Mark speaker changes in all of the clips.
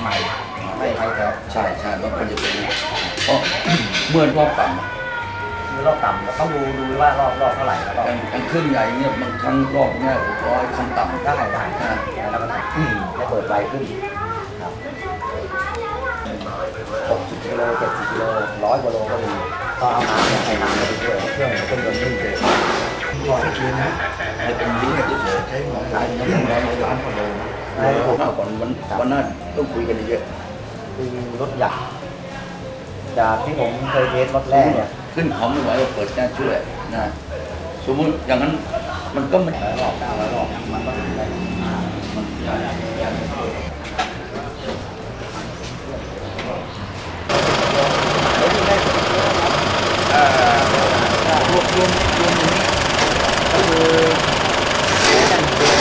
Speaker 1: ใหม่ไม่ใช่ครับ
Speaker 2: ใช่ใช่ว่าควรจะเป็นเพราะเมื่อรอบต่
Speaker 1: คือรอบต่ำเราต้องดูดูว่ารอบรอบเท่าไหร่แล้วก็ำ
Speaker 2: อย่างเครื่องใหญ่เนี่ยบางครั้งรอบเนี่ยหกร้อยขั้นต่ำ
Speaker 1: ได้ได้ได้แล้วก็ให้เปิดไวขึ้นครับหกสิบกิโลเจ็ดสิบกิโลร้อยกิโลก็มีก็เอาน้ำเนี่ยใส่น้ำไปด้วยเครื่องเครื่องยนต์นิ่งเลย
Speaker 2: ร้อยคืนนะจะเป็นลิงก์เฉยใช้ของร้านน้ำมันร้อนร้านคอน โดนะผมหน้าก่อนวันวันหน้าต้องคุยกันเยอะ
Speaker 1: คือรถใหญ่จากที่ผมเคยเทสรถแรกเนี่ย
Speaker 2: ขึ้นเขาไม่ไหวก็เปิดแก๊สช่วยนะสมมติอย่างนั้นมันก็ไม่
Speaker 1: หลายรอบเก้าร้อยรอบมันก็ถึงได้
Speaker 2: มันใช่ใช่
Speaker 1: เอ่อ
Speaker 2: รวมรวมรวมอย่างนี้
Speaker 1: ก็คือเทสกันคือ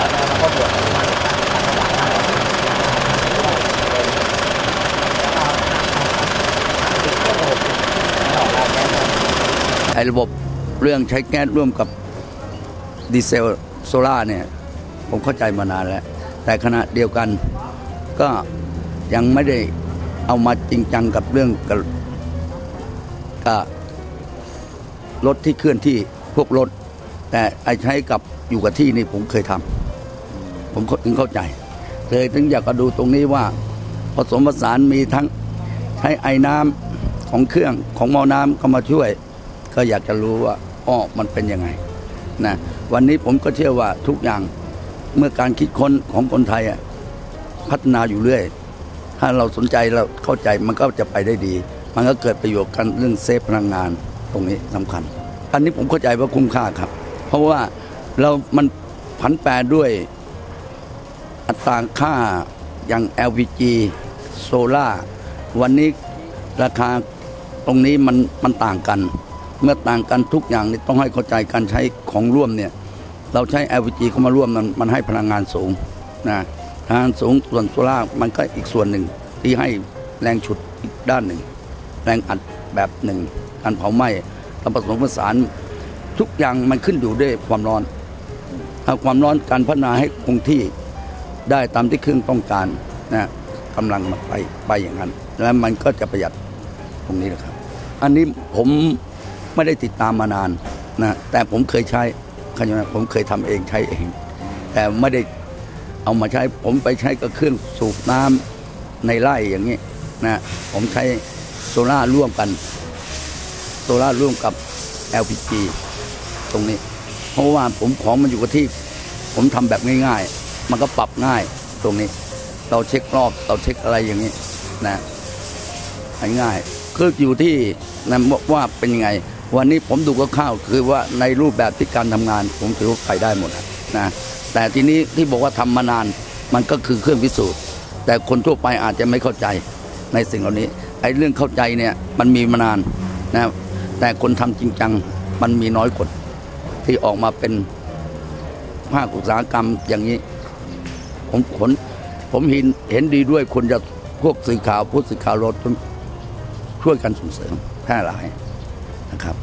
Speaker 1: แล้วก็บวกประมาณ
Speaker 2: ไอ้ ระบบเรื่องใช้แก๊สร่วมกับดีเซลโซล่าเนี่ยผมเข้าใจมานานแล้ว แต่ขณะเดียวกันก็ยังไม่ได้เอามาจริงจังกับเรื่องกับกรถที่เคลื่อนที่พวกรถ แต่ไอใช้กับอยู่กับที่นี่ผมเคยทำผมถึงเข้าใจ เลยถึงอยากจะดูตรงนี้ว่าผสมผสานมีทั้งใช้ไอ้น้ำของเครื่องของหมอน้ำเข้ามาช่วย ก็อยากจะรู้ว่าอ้อมันเป็นยังไงนะวันนี้ผมก็เชื่อว่าทุกอย่างเมื่อการคิดค้นของคนไทยอะพัฒนาอยู่เรื่อย ถ้าเราสนใจเราเข้าใจมันก็จะไปได้ดี มันก็เกิดประโยชน์กันเรื่องเซฟพลังงานตรงนี้สำคัญอันนี้ผมเข้าใจว่าคุ้มค่าครับ เพราะว่าเรามันผันแปรด้วยอัตราค่าอย่าง LPG โซล่าวันนี้ราคาตรงนี้มันมันต่างกัน เมื่อต่างกันทุกอย่างนี่ต้องให้เข้าใจการใช้ของร่วมเนี่ยเราใช้ LPG เข้ามาร่วมมันมันให้พลังงานสูงนะพลังงานสูงส่วนโซล่าร์มันก็อีกส่วนหนึ่งที่ให้แรงฉุดอีกด้านหนึ่ง แรงอัดแบบหนึ่งการเผาไหม้การผสมผสานทุกอย่างมันขึ้นอยู่ด้วยความร้อนถ้าความร้อนการพัฒนาให้คงที่ได้ตามที่เครื่องต้องการนะกำลังมันไปไปอย่างนั้น แล้วมันก็จะประหยัดตรงนี้นะครับ อันนี้ผม ไม่ได้ติดตามมานานนะแต่ผมเคยใช้ขยะผมเคยทำเองใช้เอง แต่ไม่ได้เอามาใช้ผมไปใช้กับเครื่องสูบน้ำในไร่อย่างนี้นะผมใช้โซล่าร์ร่วมกันโซล่าร์ร่วมกับ LPG ตรงนี้ เพราะว่าผมของมันอยู่กับที่ ผมทำแบบง่าย ๆ มันก็ปรับง่ายตรงนี้ เราเช็ครอบเราเช็คอะไรอย่างนี้นะง่ายๆคืออยู่ที่นะว่าเป็นยังไง วันนี้ผมดูก็ข้าวคือว่าในรูปแบบที่การทำงาน ผมถือว่าไปได้หมดนะแต่ทีนี้ที่บอกว่าทำมานานมันก็คือเครื่องพิสูจน์ แต่คนทั่วไปอาจจะไม่เข้าใจในสิ่งเหล่านี้ไอ้เรื่องเข้าใจเนี่ยมันมีมานานนะแต่คนทำจริงจังมันมีน้อยคนที่ออกมาเป็นภาคอุตสาหกรรมอย่างนี้ ผมผลผมเห็นเห็นดีด้วยคนจะพวกสื่อข่าวผู้สื่อข่าวรถช่วยกันส่งเสริมแพร่หลาย นะครับ